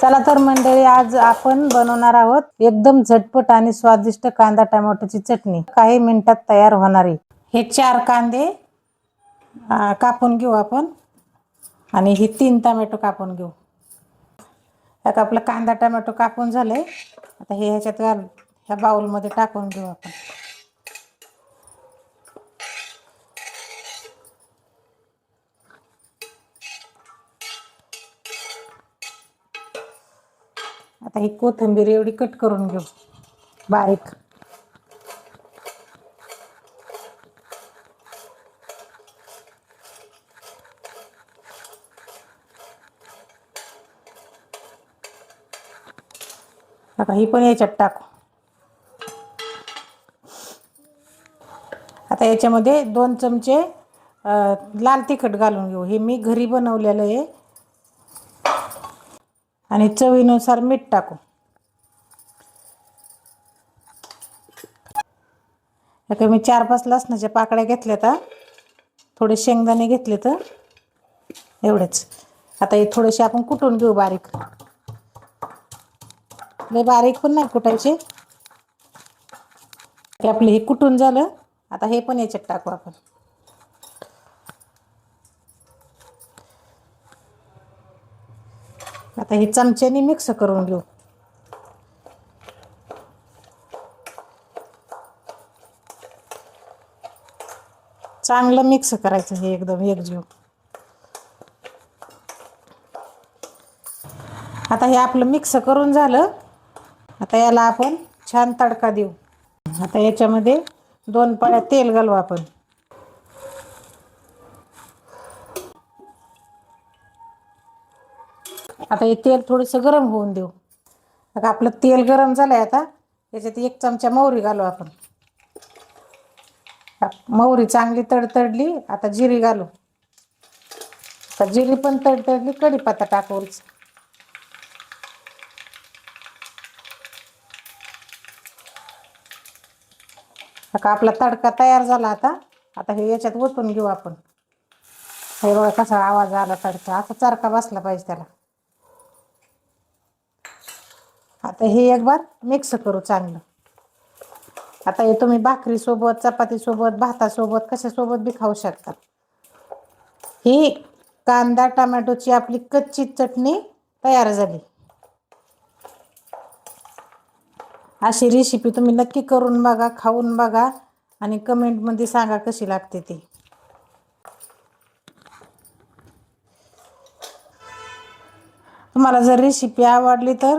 चला तर मंडळी आज आपण बनवणार आहोत एकदम झटपट आणि स्वादिष्ट कांदा टोमॅटोची चटणी. काही मिनिटात तयार होणारी. हे चार कांदे कापून घेऊ आपण. आणि हे तीन टोमॅटो कापून घेऊ. आता आपला कांदा टोमॅटो कापून झालंय. आता हे ह्याच्यात ह्या बाउलमध्ये टाकून घेऊ आपण. आता ही कोथिंबीर एवढी कट करून घेऊ. बारीक. आता ही पण याच्यात टाकू. आता याच्यामध्ये दोन चमचे लाल तिखट घालून घेऊ. हे मी घरी बनवलेलं आहे. आणि चवीनुसार मीठ टाकू. आता मी चार पाच लसणाच्या पाकळ्या घेतल्या तर थोडे शेंगदाणे घेतले तर एवढेच. आता हे थोडेसे आपण कुटून घेऊ बारीक. लय बारीक पण नाही कुटायचे. ते आपले हे कुटून झालं. आता हे पण याच्यात टाकू आपण. आता हे चमच्याने मिक्स करून घेऊ. चांगलं मिक्स करायचं हे एकदम एकजीव. आता हे आपलं मिक्स करून झालं. आता याला आपण छान तडका देऊ. आता याच्यामध्ये दोन पळ्या तेल घालू आपण. आता हे तेल थोडंसं गरम होऊन देऊ. आता आपलं तेल गरम झालंय आता याच्यात एक चमचा मोहरी घालू आपण. मोहरी चांगली तडतडली आता जिरी घालू. आता जिरी पण तडतडली कढीपत्ता टाकूच आता आपला तडका तयार झाला आता आता हे याच्यात ओतून घेऊ आपण. हे बघा कसा आवाज आला तडका आता चरका बसला पाहिजे त्याला. आता हे एक बार मिक्स करू चांगलं. आता हे तुम्ही भाकरीसोबत चपातीसोबत भातासोबत कशासोबत बी खाऊ शकता. ही कांदा टमॅटोची आपली कच्ची चटणी तयार झाली. अशी रेसिपी तुम्ही नक्की करून बघा खाऊन बघा आणि कमेंटमध्ये सांगा कशी लागते ती. तुम्हाला जर रेसिपी आवडली तर